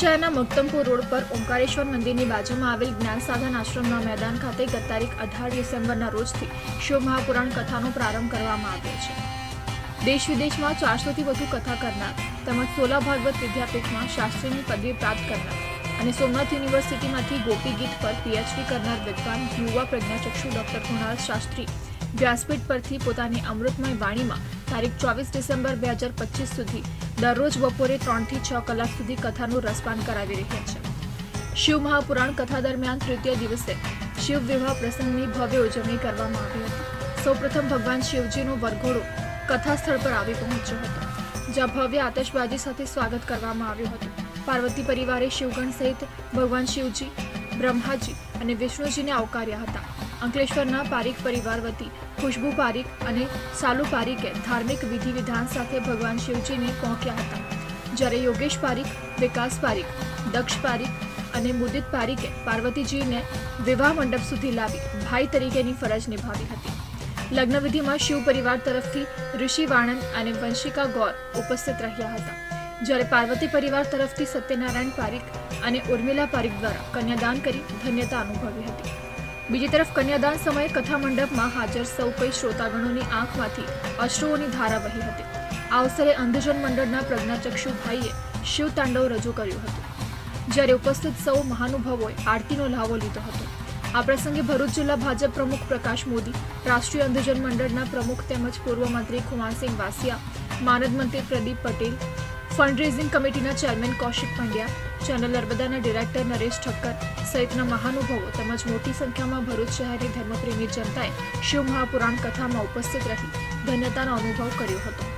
શહેરના મક્તમપુર રોડ પર ઓમકારેશ્વર મંદિરની બાજુમાં આવેલ જ્ઞાન સાધન આશ્રમના મેદાન ખાતે ગત તારીખ અઢાર ડિસેમ્બરના રોજથી શિવ મહાપુરાણ કથાનો પ્રારંભ કરવામાં આવ્યો છે. દેશ વિદેશમાં ચારસોથી વધુ કથા કરનાર તેમજ સોલા ભાગવત વિદ્યાપીઠમાં શાસ્ત્રીની પદવી પ્રાપ્ત કરનાર અને સોમનાથ યુનિવર્સિટીમાંથી ગોપી ગીત પર પીએચડી કરનાર વિદ્વાન યુવા પ્રજ્ઞાચક્ષુ ડોક્ટર કુણાલ શાસ્ત્રી વ્યાસપીઠ પરથી પોતાની અમૃતમય વાણીમાં તારીખ ચોવીસ ડિસેમ્બર બે હજાર પચીસ સુધી દરરોજ બપોરે ત્રણથી છ કલાક સુધી કથાનું રસપાન કરાવી રહ્યા છે. શિવ મહાપુરાણ કથા દરમિયાન તૃતીય દિવસે શિવ વિવાહ પ્રસંગની ભવ્ય ઉજવણી કરવામાં આવી હતી. સૌપ્રથમ ભગવાન શિવજીનો વરઘોડો કથા સ્થળ પર આવી પહોંચ્યો હતો, જ્યાં ભવ્ય આતશબાજી સાથે સ્વાગત કરવામાં આવ્યું હતું. પાર્વતી પરિવારે શિવગણ સહિત ભગવાન શિવજી, બ્રહ્માજી અને વિષ્ણુજીને આવકાર્યા હતા. અંકલેશ્વરના પારીખ પરિવાર વતી ખુશ્બુ પારીખ અને સાલુ પારીખે ધાર્મિક વિધિ વિધાન સાથે ભગવાન શિવજીને પહોંચ્યા હતા. જ્યારે યોગેશ પારીખ વિકાસ પારીખ દક્ષ પારીખ અને મુદિત પારીખે પાર્વતીજીને વિવાહ મંડપ સુધી લાવી ભાઈ તરીકેની ફરજ નિભાવી હતી. લગ્નવિધિમાં શિવ પરિવાર તરફથી ઋષિ વાણંદ અને વંશિકા ગૌર ઉપસ્થિત રહ્યા હતા. જ્યારે પાર્વતી પરિવાર તરફથી સત્યનારાયણ પારીખ અને ઉર્મિલા પારીખ દ્વારા કન્યાદાન કરી ધન્યતા અનુભવી હતી. બીજી તરફ કન્યાદાન સમયે કથા મંડપમાં હાજર સૌ કોઈ શ્રોતાગણોની આંખમાંથી અશ્રુઓની ધારા વહી હતી. આ અવસરે અંધજન મંડળના પ્રજ્ઞાચક્ષુ ભાઈએ શિવ તાંડવ રજૂ કર્યું હતું. જ્યારે ઉપસ્થિત સૌ મહાનુભાવોએ આરતીનો લાવો લીધો હતો. આ પ્રસંગે ભરૂચ જિલ્લા ભાજપ પ્રમુખ પ્રકાશ મોદી, રાષ્ટ્રીય અંધજન મંડળના પ્રમુખ તેમજ પૂર્વ મંત્રી કુમારસિંહ વાસિયા, માનદ મંત્રી પ્રદીપ પટેલ, ફંડરેઝિંગ કમિટીના ચેરમેન કૌશિક પંડ્યા ચેનલ નર્મદાના ડિરેક્ટર નરેશ ઠક્કર સહિતના મહાનુભાવો તેમજ મોટી સંખ્યામાં ભરૂચ શહેરની ધર્મપ્રેમી જનતાએ શિવ મહાપુરાણ કથામાં ઉપસ્થિત રહી ધન્યતાનો અનુભવ કર્યો હતો.